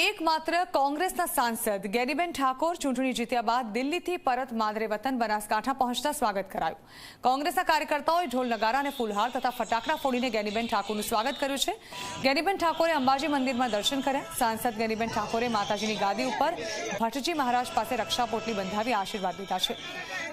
એકમાત્ર કોંગ્રેસના સાંસદ ગેરીબેન ઠાકોર ચૂંટણી જીત્યા બાદ દિલ્હીથી પરત માદરે વતન બનાસકાંઠા પહોંચતા સ્વાગત કરાયું. કોંગ્રેસના કાર્યકર્તાઓએ ઢોલ નગારા અને ફૂલહાર તથા ફટાકડા ફોડીને ગેનીબેન ઠાકોરનું સ્વાગત કર્યું છે. ગેનીબેન ઠાકોરે અંબાજી મંદિરમાં દર્શન કર્યા. સાંસદ ગેનીબેન ઠાકોરે માતાજીની ગાદી ઉપર ભટ્ટજી મહારાજ પાસે રક્ષાપોટલી બંધાવી આશીર્વાદ લીધા છે.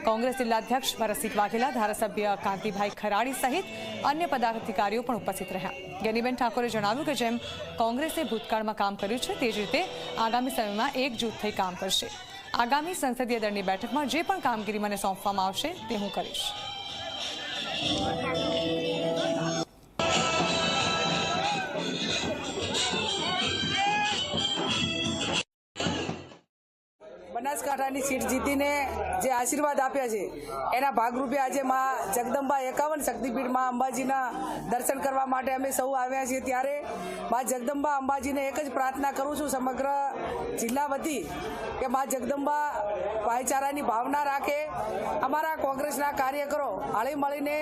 કોંગ્રેસ જિલ્લાધ્યક્ષ ભરતસિંહ વાઘેલા, ધારાસભ્ય કાંતિભાઈ ખરાડી સહિત અન્ય પદાધિકારીઓ પણ ઉપસ્થિત રહ્યા. ગેનીબેન ઠાકોરે જણાવ્યું કે જેમ કોંગ્રેસે ભૂતકાળમાં કામ કર્યું છે, તે જ રીતે આગામી સમયમાં એકજૂથ થઈ કામ કરશે. આગામી સંસદીય દળની બેઠકમાં જે પણ કામગીરી મને સોંપવામાં આવશે, તે હું કરીશ. બનાસકાંઠાની સીટ જીતીને જે આશીર્વાદ આપ્યા છે, એના ભાગરૂપે આજે મા જગદંબા એકાવન શક્તિપીઠમાં અંબાજીના દર્શન કરવા માટે અમે સૌ આવ્યા છીએ. ત્યારે મા જગદંબા અંબાજીને એક જ પ્રાર્થના કરું છું, સમગ્ર જિલ્લા વતી કે મા જગદંબા ભાઈચારાની ભાવના રાખે. અમારા કોંગ્રેસના કાર્યકરો હળી મળીને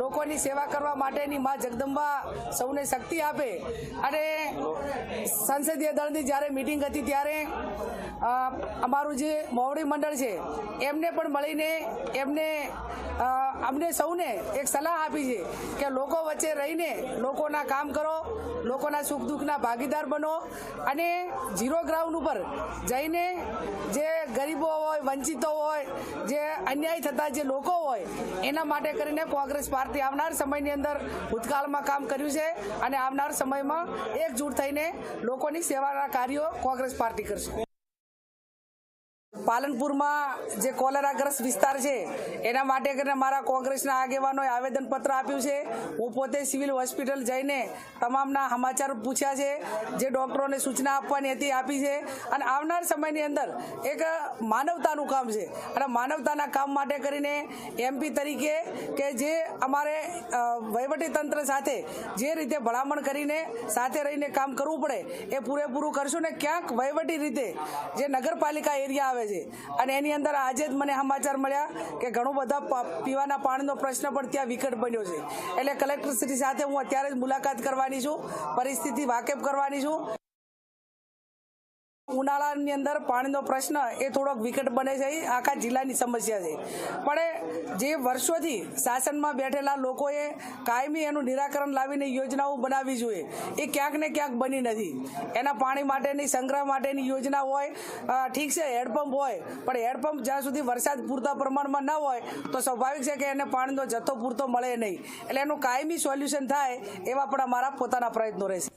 લોકોની સેવા કરવા માટેની મા જગદંબા સૌને શક્તિ આપે અને સંસદીય દળની જ્યારે મિટિંગ હતી ત્યારે અમારું જે મોવડી મંડળ છે, એમને પણ મળીને એમને અમને સૌને એક સલાહ આપી છે કે લોકો વચ્ચે રહીને લોકોના કામ કરો, લોકોના સુખ દુઃખના ભાગીદાર બનો અને ઝીરો ગ્રાઉન્ડ ઉપર જઈને જે ગરીબો હોય, વંચિતો હોય, જે અન્યાય થતા જે લોકો હોય, એના માટે કરીને કોંગ્રેસ પાર્ટી આવનાર સમયની અંદર ભૂતકાળમાં કામ કર્યું છે અને આવનાર સમયમાં એકજૂટ થઈને લોકોની સેવાના કાર્યો કોંગ્રેસ પાર્ટી કરશે. પાલનપુરમાં જે કોલેરાગ્રસ્ત વિસ્તાર છે, એના માટે કરીને મારા કોંગ્રેસના આગેવાનોએ આવેદનપત્ર આપ્યું છે. હું પોતે સિવિલ હોસ્પિટલ જઈને તમામના સમાચાર પૂછ્યા છે, જે ડૉક્ટરોને સૂચના આપવાની હતી, આપી છે. અને આવનાર સમયની અંદર એક માનવતાનું કામ છે. અને માનવતાના કામ માટે કરીને એમપી તરીકે કે જે અમારે તંત્ર સાથે જે રીતે ભલામણ કરીને સાથે રહીને કામ કરવું પડે, એ પૂરેપૂરું કરશું ને ક્યાંક વહીવટી રીતે જે નગરપાલિકા એરિયા આવે છે અને એની અંદર આજે જ મને સમાચાર મળ્યા કે ઘણો બધા પીવાના પાણીનો પ્રશ્ન પણ ત્યાં વિકટ બન્યો છે. એટલે કલેક્ટરશ્રી સાથે હું અત્યારે જ મુલાકાત કરવાની છું. પરિસ્થિતિ વાકેફ કરવાની છું. ઉનાળાની અંદર પાણીનો પ્રશ્ન એ થોડોક વિકટ બને છે આખા જિલ્લાની સમસ્યા છે. પણ જે વર્ષોથી શાસનમાં બેઠેલા લોકોએ કાયમી એનું નિરાકરણ લાવીને યોજનાઓ બનાવવી જોઈએ, એ ક્યાંક ને ક્યાંક બની નથી. એના પાણી માટેની, સંગ્રહ માટેની યોજના હોય ઠીક છે હેડપંપ હોય, પણ હેડપંપ જ્યાં સુધી વરસાદ પૂરતા પ્રમાણમાં ન હોય, તો સ્વાભાવિક છે કે એને પાણીનો જથ્થો પૂરતો મળે નહીં. એટલે એનું કાયમી સોલ્યુશન થાય એવા પણ અમારા પોતાના પ્રયત્નો રહેશે.